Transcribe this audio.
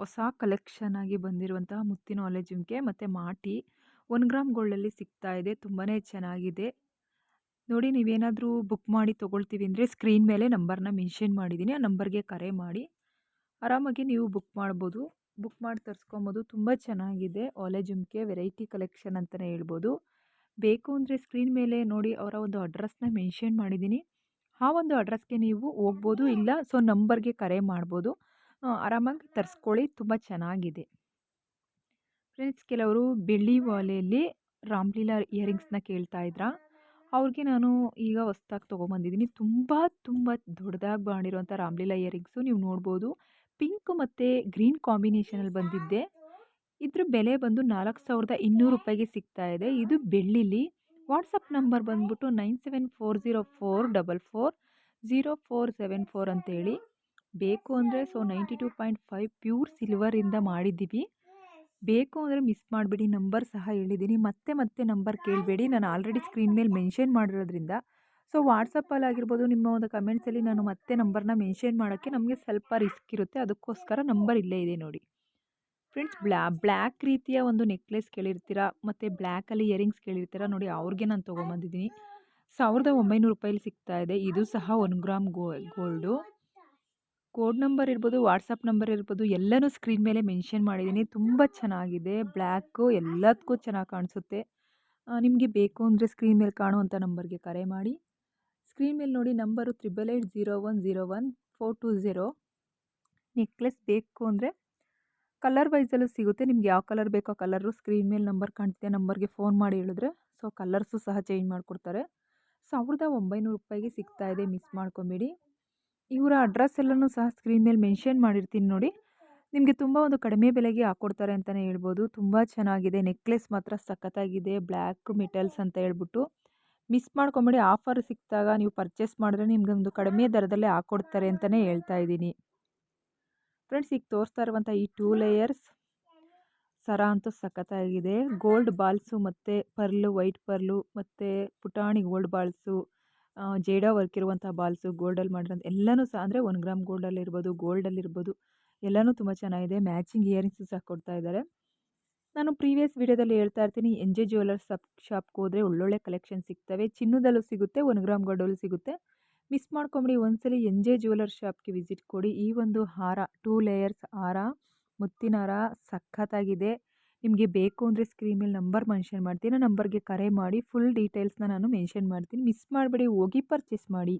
ಹೊಸ ಕಲೆಕ್ಷನ್ ಆಗಿ ಬಂದಿರುವಂತಹ ಮುತ್ತಿನ ಒಲೆ ಜುಮ್ಕೆ ಮತ್ತು ಮಾಟಿ ಒನ್ ಗ್ರಾಮ್ ಗೋಲ್ಡಲ್ಲಿ ಸಿಗ್ತಾ ಇದೆ ತುಂಬಾ ಚೆನ್ನಾಗಿದೆ. ನೋಡಿ ನೀವೇನಾದರೂ ಬುಕ್ ಮಾಡಿ ತೊಗೊಳ್ತೀವಿ ಅಂದರೆ ಸ್ಕ್ರೀನ್ ಮೇಲೆ ನಂಬರ್ನ ಮೆನ್ಷನ್ ಮಾಡಿದ್ದೀನಿ ಆ ನಂಬರ್ಗೆ ಕರೆ ಮಾಡಿ. ಆರಾಮಾಗಿ ನೀವು ಬುಕ್ ಮಾಡ್ಬೋದು. ಬುಕ್ ಮಾಡಿ ತರಿಸ್ಕೊಬೋದು, ತುಂಬ ಚೆನ್ನಾಗಿದೆ. ಒಲೆ ಜುಮ್ಕೆ ವೆರೈಟಿ ಕಲೆಕ್ಷನ್ ಅಂತಲೇ ಹೇಳ್ಬೋದು. ಬೇಕು ಅಂದರೆ ಸ್ಕ್ರೀನ್ ಮೇಲೆ ನೋಡಿ ಅವರ ಒಂದು ಅಡ್ರೆಸ್ನ ಮೆನ್ಷನ್ ಮಾಡಿದ್ದೀನಿ ಆ ಒಂದು ಅಡ್ರೆಸ್ಗೆ ನೀವು ಹೋಗ್ಬೋದು, ಇಲ್ಲ ಸೊ ನಂಬರ್ಗೆ ಕರೆ ಮಾಡ್ಬೋದು. ಆರಾಮಾಗಿ ತರಿಸ್ಕೊಳ್ಳಿ, ತುಂಬ ಚೆನ್ನಾಗಿದೆ. ಫ್ರೆಂಡ್ಸ್, ಕೆಲವರು ಬೆಳ್ಳಿ ವಾಲೆಯಲ್ಲಿ ರಾಮ್ಲೀಲಾ ಇಯರಿಂಗ್ಸ್ನ ಕೇಳ್ತಾ ಇದ್ರ? ಅವ್ರಿಗೆ ನಾನು ಈಗ ಹೊಸ್ದಾಗಿ ತೊಗೊಂಬಂದಿದ್ದೀನಿ. ತುಂಬ ತುಂಬ ದೊಡ್ಡದಾಗಿ ಮಾಡಿರುವಂಥ ರಾಮ್ಲೀಲಾ ಇಯರಿಂಗ್ಸು ನೀವು ನೋಡ್ಬೋದು. ಪಿಂಕ್ ಮತ್ತು ಗ್ರೀನ್ ಕಾಂಬಿನೇಷನಲ್ಲಿ ಬಂದಿದ್ದೆ. ಇದ್ರ ಬೆಲೆ ಬಂದು ನಾಲ್ಕು ಸಾವಿರದ ಇನ್ನೂರು ರೂಪಾಯಿಗೆ ಸಿಗ್ತಾ ಇದೆ. ಇದು ಬೆಳ್ಳಿಲಿ. ವಾಟ್ಸಪ್ ನಂಬರ್ ಬಂದ್ಬಿಟ್ಟು nine seven four zero four double four zero four seven four ಅಂತೇಳಿ. ಬೇಕು ಅಂದರೆ so ninety two point five pure ಸಿಲ್ವರಿಂದ ಮಾಡಿದ್ದೀವಿ. ಬೇಕು ಅಂದರೆ ಮಿಸ್ ಮಾಡಬೇಡಿ ನಂಬರ್ ಸಹ ಹೇಳಿದ್ದೀನಿ. ಮತ್ತೆ ಮತ್ತೆ ನಂಬರ್ ಕೇಳಬೇಡಿ. ನಾನು ಆಲ್ರೆಡಿ ಸ್ಕ್ರೀನ್ ಮೇಲೆ ಮೆನ್ಷನ್ ಮಾಡಿರೋದ್ರಿಂದ. ಸೊ ವಾಟ್ಸಪ್ಪಲ್ಲಿ ಆಗಿರ್ಬೋದು, ನಿಮ್ಮ ಒಂದು ಕಮೆಂಟ್ಸಲ್ಲಿ ನಾನು ಮತ್ತೆ ನಂಬರ್ನ ಮೆನ್ಷನ್ ಮಾಡೋಕ್ಕೆ ನಮಗೆ ಸ್ವಲ್ಪ ರಿಸ್ಕ್ ಇರುತ್ತೆ. ಅದಕ್ಕೋಸ್ಕರ ನಂಬರ್ ಇಲ್ಲೇ ಇದೆ ನೋಡಿ. ಫ್ರೆಂಡ್ಸ್ ಬ್ಲ್ಯಾ ಬ್ಲ್ಯಾಕ್ ರೀತಿಯ ಒಂದು ನೆಕ್ಲೆಸ್ ಕೇಳಿರ್ತೀರ? ಮತ್ತು ಬ್ಲ್ಯಾಕಲ್ಲಿ ಇಯರಿಂಗ್ಸ್ ಕೇಳಿರ್ತೀರ? ನೋಡಿ, ಅವ್ರಿಗೆ ನಾನು ತೊಗೊಂಬಂದಿದ್ದೀನಿ. ಸಾವಿರದ ಒಂಬೈನೂರು ರೂಪಾಯಿಲಿ ಸಿಗ್ತಾ ಇದೆ. ಇದು ಸಹ one gram go gold code number ಇರ್ಬೋದು, ವಾಟ್ಸಪ್ ನಂಬರ್ ಇರ್ಬೋದು, ಎಲ್ಲನೂ ಸ್ಕ್ರೀನ್ ಮೇಲೆ ಮೆನ್ಷನ್ ಮಾಡಿದ್ದೀನಿ. ತುಂಬ ಚೆನ್ನಾಗಿದೆ. ಬ್ಲ್ಯಾಕು ಎಲ್ಲದಕ್ಕೂ ಚೆನ್ನಾಗಿ ಕಾಣಿಸುತ್ತೆ. ನಿಮಗೆ ಬೇಕು ಅಂದರೆ ಸ್ಕ್ರೀನ್ ಮೇಲೆ ಕಾಣುವಂಥ ನಂಬರ್ಗೆ ಕರೆ ಮಾಡಿ. ಸ್ಕ್ರೀನ್ ಮೇಲೆ ನೋಡಿ, number triple eight zero one zero one four two zero necklace ಬೇಕು ಅಂದರೆ ಕಲರ್ ವೈಸಲ್ಲೂ ಸಿಗುತ್ತೆ. ನಿಮ್ಗೆ ಯಾವ ಕಲರ್ ಬೇಕೋ ಕಲರು ಸ್ಕ್ರೀನ್ ಮೇಲೆ ನಂಬರ್ ಕಾಣ್ತಿದೆ, ನಂಬರ್ಗೆ ಫೋನ್ ಮಾಡಿ ಹೇಳಿದ್ರೆ ಸೊ ಕಲರ್ಸು ಸಹ ಚೇಂಜ್ ಮಾಡಿಕೊಡ್ತಾರೆ. ಸಾವಿರದ ಒಂಬೈನೂರು ರೂಪಾಯಿಗೆ ಸಿಗ್ತಾ ಇದೆ, ಮಿಸ್ ಮಾಡ್ಕೊಬೇಡಿ. ಇವರ ಅಡ್ರೆಸ್ ಎಲ್ಲನೂ ಸಹ ಸ್ಕ್ರೀನ್ ಮೇಲೆ ಮೆನ್ಷನ್ ಮಾಡಿರ್ತೀನಿ ನೋಡಿ. ನಿಮಗೆ ತುಂಬ ಒಂದು ಕಡಿಮೆ ಬೆಲೆಗೆ ಹಾಕ್ಕೊಡ್ತಾರೆ ಅಂತಲೇ ಹೇಳ್ಬೋದು. ತುಂಬ ಚೆನ್ನಾಗಿದೆ. ನೆಕ್ಲೆಸ್ ಮಾತ್ರ ಸಖತ್ತಾಗಿದೆ. ಬ್ಲ್ಯಾಕ್ ಮೆಟಲ್ಸ್ ಅಂತ ಹೇಳ್ಬಿಟ್ಟು. ಮಿಸ್ ಮಾಡ್ಕೊಂಬಿಡಿ. ಆಫರ್ ಸಿಕ್ಕಿದಾಗ ನೀವು ಪರ್ಚೇಸ್ ಮಾಡಿದ್ರೆ ನಿಮ್ಗೆ ಒಂದು ಕಡಿಮೆ ದರದಲ್ಲೇ ಹಾಕ್ಕೊಡ್ತಾರೆ ಅಂತಲೇ ಹೇಳ್ತಾ ಇದ್ದೀನಿ. ಫ್ರೆಂಡ್ಸ್, ಈಗ ತೋರಿಸ್ತಾ ಇರುವಂಥ ಈ ಟೂ ಲೇಯರ್ಸ್ ಸರ ಅಂತೂ ಸಖತ್ತಾಗಿದೆ. ಗೋಲ್ಡ್ ಬಾಲ್ಸು ಮತ್ತು ಪರ್ಲು, ವೈಟ್ ಪರ್ಲು ಮತ್ತು ಪುಟಾಣಿ ಗೋಲ್ಡ್ ಬಾಲ್ಸು ಜೇಡ ವರ್ಕ್ ಇರುವಂಥ ಬಾಲ್ಸು, ಗೋಲ್ಡಲ್ಲಿ ಮಾಡಿರೋಂಥ ಎಲ್ಲನೂ ಸಹ ಅಂದರೆ ಒನ್ ಗ್ರಾಮ್ ಗೋಲ್ಡಲ್ಲಿರ್ಬೋದು ಗೋಲ್ಡಲ್ಲಿರ್ಬೋದು ಎಲ್ಲನೂ ತುಂಬ ಚೆನ್ನಾಗಿದೆ. ಮ್ಯಾಚಿಂಗ್ ಇಯರಿಂಗ್ಸು ಸಹ ಕೊಡ್ತಾ ಇದ್ದಾರೆ. ನಾನು ಪ್ರೀವಿಯಸ್ ವಿಡಿಯೋದಲ್ಲಿ ಹೇಳ್ತಾ ಇರ್ತೀನಿ, ಎನ್ ಜೆ ಜ್ಯುವೆಲರ್ಸ್ ಸಪ್ ಶಾಪ್ಗೆ ಹೋದರೆ ಒಳ್ಳೊಳ್ಳೆ ಕಲೆಕ್ಷನ್ ಸಿಗ್ತವೆ. ಚಿನ್ನದಲ್ಲೂ ಸಿಗುತ್ತೆ ಒನ್ ಗ್ರಾಮ್ ಗೋಲ್ಡಲ್ಲೂ ಸಿಗುತ್ತೆ. ಮಿಸ್ ಮಾಡ್ಕೊಂಬಿಡಿ, ಒಂದ್ಸಲಿ ಎನ್ ಜೆ ಜ್ಯುವೆಲರ್ ಶಾಪ್ಗೆ ವಿಸಿಟ್ ಕೊಡಿ. ಈ ಒಂದು ಹಾರ, ಟೂ ಲೇಯರ್ಸ್ ಹಾರ, ಮುತ್ತಿನ ಹಾರ ಸಖತ್ತಾಗಿದೆ. ನಿಮಗೆ ಬೇಕು ಅಂದರೆ ಸ್ಕ್ರೀನ್ ಮೇಲೆ ನಂಬರ್ ಮೆನ್ಷನ್ ಮಾಡ್ತೀನಿ. ನಂಬರ್ಗೆ ಕರೆ ಮಾಡಿ ಫುಲ್ ಡೀಟೇಲ್ಸ್ನ ನಾನು ಮೆನ್ಷನ್ ಮಾಡ್ತೀನಿ. ಮಿಸ್ ಮಾಡಬೇಡಿ, ಹೋಗಿ ಪರ್ಚೇಸ್ ಮಾಡಿ.